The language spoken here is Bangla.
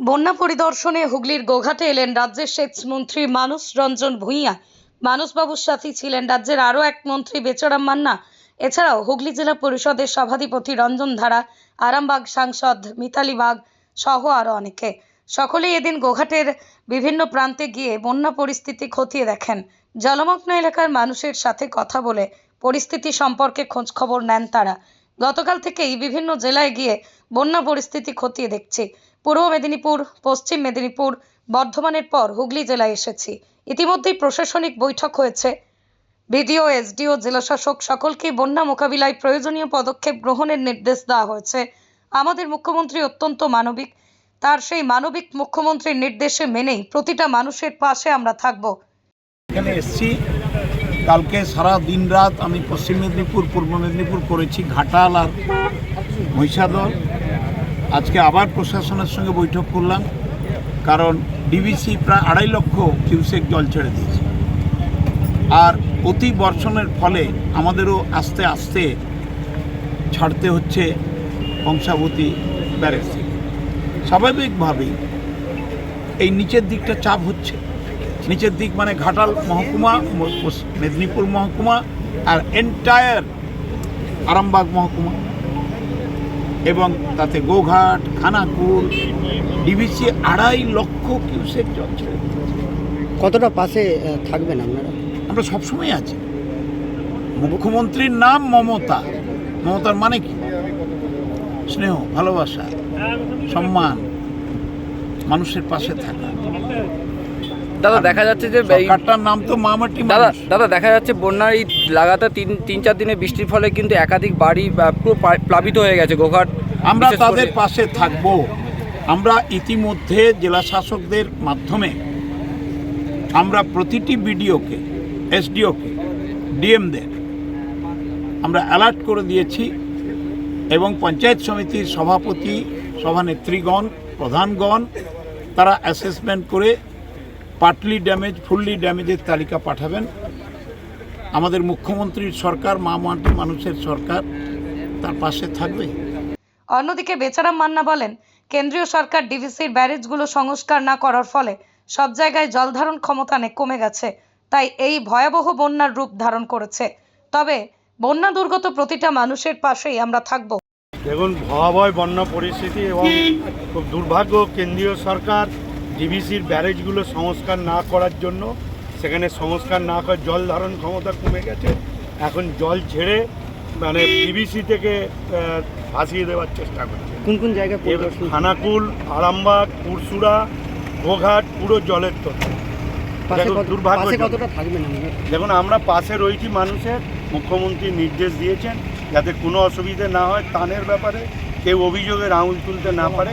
বন্যা পরিদর্শনে হুগলির গোঘাটে এলেন রাজ্যের সেচ মন্ত্রী মানস রঞ্জন ভূঁইয়া। মানসবাবুর সাথে ছিলেন রাজ্যের আরও এক মন্ত্রী, বেচারাম মান্না। এছাড়াও হুগলি জেলা পরিষদের সভাধিপতি রঞ্জন ধারা, আরামবাগ সাংসদ মিতালি বাগ সহ আরও অনেকে। সকলেই এদিন গোঘাটের বিভিন্ন প্রান্তে গিয়ে বন্যা পরিস্থিতি খতিয়ে দেখেন। জলমগ্ন এলাকার মানুষের সাথে কথা বলে পরিস্থিতি সম্পর্কে খোঁজ খবর নেন তারা। গতকাল থেকেই বিভিন্ন জেলায় গিয়ে বন্যা পরিস্থিতি খতিয়ে দেখছি। পূর্ব মেদিনীপুর, পশ্চিম মেদিনীপুর, বর্ধমানের পর হুগলি জেলায় এসেছি। ইতিমধ্যেই প্রশাসনিক বৈঠক হয়েছে। বিডিও, এসডিও, জেলাশাসক সকলকে বন্যা মোকাবিলায় প্রয়োজনীয় পদক্ষেপ গ্রহণের নির্দেশ দেওয়া হয়েছে। আমাদের মুখ্যমন্ত্রী অত্যন্ত মানবিক। তার সেই মানবিক মুখ্যমন্ত্রীর নির্দেশে মেনেই প্রতিটা মানুষের পাশে আমরা থাকব। এখানে এসছি। কালকে সারা দিন রাত আমি পশ্চিম মেদিনীপুর, পূর্ব মেদিনীপুর করেছি ঘাটাল আর মহিষাদল। আজকে আবার প্রশাসনের সঙ্গে বৈঠক করলাম, কারণ ডিবিসি প্রায় আড়াই লক্ষ কিউসেক জল ছেড়ে দিয়েছে। আর অতি বর্ষণের ফলে আমাদেরও আস্তে আস্তে ছাড়তে হচ্ছে কংসাবতী ব্যারেজ। থেকে স্বাভাবিকভাবেই এই নিচের দিকটা চাপ হচ্ছে। নিচের দিক মানে ঘাটাল মহকুমা, মেদিনীপুর মহকুমা আর এন্টায়ার আরামবাগ মহকুমা। এবং তাতে গোঘাট খানাকুল ডিবিসি আড়াই লক্ষ কিউসেক জল ছেড়ে কতটা পাশে থাকবেন আপনারা? আমরা সবসময় আছি। মুখ্যমন্ত্রীর নাম মমতা। মমতার মানে কি? স্নেহ ভালোবাসা সম্মান মানুষের পাশে থাকা। দাদা দেখা যাচ্ছে যে সরকারটার নাম তো মামাটি দাদা দাদা দেখা যাচ্ছে বন্যার এই লাগাতার তিন তিন চার দিনের বৃষ্টির ফলে কিন্তু একাধিক বাড়ি পুরো প্লাবিত হয়ে গেছে গোঘাট আমরা তাদের পাশে থাকব। আমরা ইতিমধ্যে জেলা শাসকদের মাধ্যমে আমরা প্রতিটি বিডিওকে এসডিওকে ডিএমদের আমরা অ্যালার্ট করে দিয়েছি এবং পঞ্চায়েত সমিতির সভাপতি সভানেত্রীগণ প্রধানগণ তারা অ্যাসেসমেন্ট করে পার্টলি ড্যামেজ ফুললি ড্যামেজের তালিকা পাঠাবেন। আমাদের মুখ্যমন্ত্রীর সরকার মা মাটি মানুষের সরকার তার পাশে থাকবে। অন্যদিকে বেচারাম মান্না বলেন কেন্দ্রীয় সরকার ডিভিসির ব্যারেজগুলো সংস্কার না করার ফলে সব জায়গায় জলধারণ ক্ষমতা নে কমে গেছে। তাই এই ভয়াবহ বন্যার রূপ ধারণ করেছে। তবে বন্যা দুর্গত প্রতিটা মানুষের পাশেই আমরা থাকব। দেখুন ভয়াবহ বন্যা পরিস্থিতি এবং খুব দুর্ভাগ্য কেন্দ্রীয় সরকার ডিভিসির ব্যারেজগুলো সংস্কার না করার জন্য সেখানে সংস্কার না করে জল ধারণ ক্ষমতা কমে গেছে। এখন জল ছেড়ে মানে ডিভিসি থেকে ভাসিয়ে দেওয়ার চেষ্টা করছে। কোন কোন জায়গায় এবার খানাকুল আরামবাগ পুরসুরা গোঘাট পুরো জলের আপনারা দেখুন আমরা পাশে রয়েছি মানুষের মুখ্যমন্ত্রী নির্দেশ দিয়েছেন যাতে কোনো অসুবিধে না হয়। তানের ব্যাপারে কেউ অভিযোগের আঙুল তুলতে না পারে।